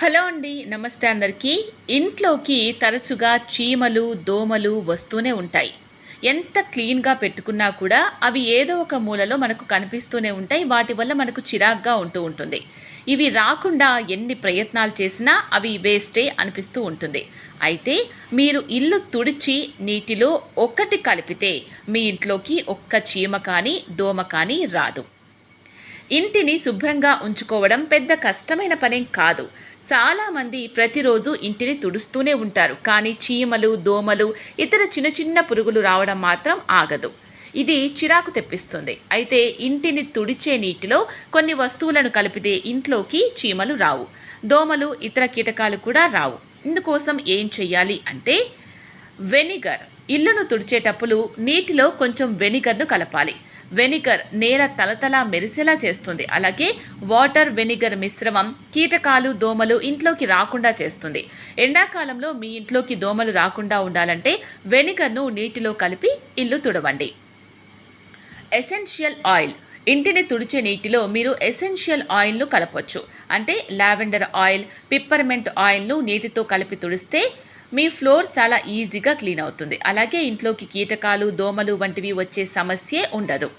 Hello అండి నమస్తే అందరికీ. ఇంట్లోకి తరచుగా చీమలు దోమలు వస్తూనే ఉంటాయి. ఎంత క్లీన్గా పెట్టుకున్నా కూడా అవి ఏదో ఒక మూలలో మనకు కనిపిస్తూనే ఉంటాయి. వాటి వల్ల మనకు చిరాగ్గా ఉంటూ ఉంటుంది. ఇవి రాకుండా ఎన్ని ప్రయత్నాలు చేసినా అవి వేస్టే అనిపిస్తూ ఉంటుంది. అయితే మీరు ఇల్లు తుడిచి నీటిలో ఒక్కటి కలిపితే మీ ఇంట్లోకి ఒక్క చీమ కానీ దోమ కానీ రాదు. ఇంటిని శుభ్రంగా ఉంచుకోవడం పెద్ద కష్టమైన పనేం కాదు. చాలామంది ప్రతిరోజు ఇంటిని తుడుస్తూనే ఉంటారు. కానీ చీమలు దోమలు ఇతర చిన్న చిన్న పురుగులు రావడం మాత్రం ఆగదు. ఇది చిరాకు తెప్పిస్తుంది. అయితే ఇంటిని తుడిచే నీటిలో కొన్ని వస్తువులను కలిపితే ఇంట్లోకి చీమలు రావు. దోమలు ఇతర కీటకాలు కూడా రావు. ఇందుకోసం ఏం చెయ్యాలి అంటే వెనిగర్. ఇల్లును తుడిచేటప్పుడు నీటిలో కొంచెం వెనిగర్ను కలపాలి. వెనిగర్ నేల తలతలా మెరిసేలా చేస్తుంది. అలాగే వాటర్ వెనిగర్ మిశ్రమం కీటకాలు దోమలు ఇంట్లోకి రాకుండా చేస్తుంది. ఎండాకాలంలో మీ ఇంట్లోకి దోమలు రాకుండా ఉండాలంటే వెనిగర్ను నీటిలో కలిపి ఇల్లు తుడవండి. Essential oil. ఇంటిని తుడిచే నీటిలో మీరు ఎసెన్షియల్ ఆయిల్ను కలపొచ్చు. అంటే లావెండర్ ఆయిల్ పిప్పర్మెంట్ ఆయిల్ను నీటితో కలిపి తుడిస్తే మీ ఫ్లోర్ చాలా ఈజీగా క్లీన్ అవుతుంది. అలాగే ఇంట్లోకి కీటకాలు దోమలు వంటివి వచ్చే సమస్యే ఉండదు.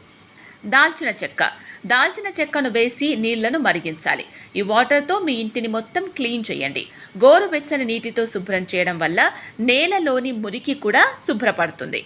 దాల్చిన చెక్క. దాల్చిన చెక్కను వేసి నీళ్ళను మరిగించాలి. ఈ వాటర్తో మీ ఇంటిని మొత్తం క్లీన్ చేయండి. గోరువెచ్చని నీటితో శుభ్రం చేయడం వల్ల నేలలోని మురికి కూడా శుభ్రపడుతుంది.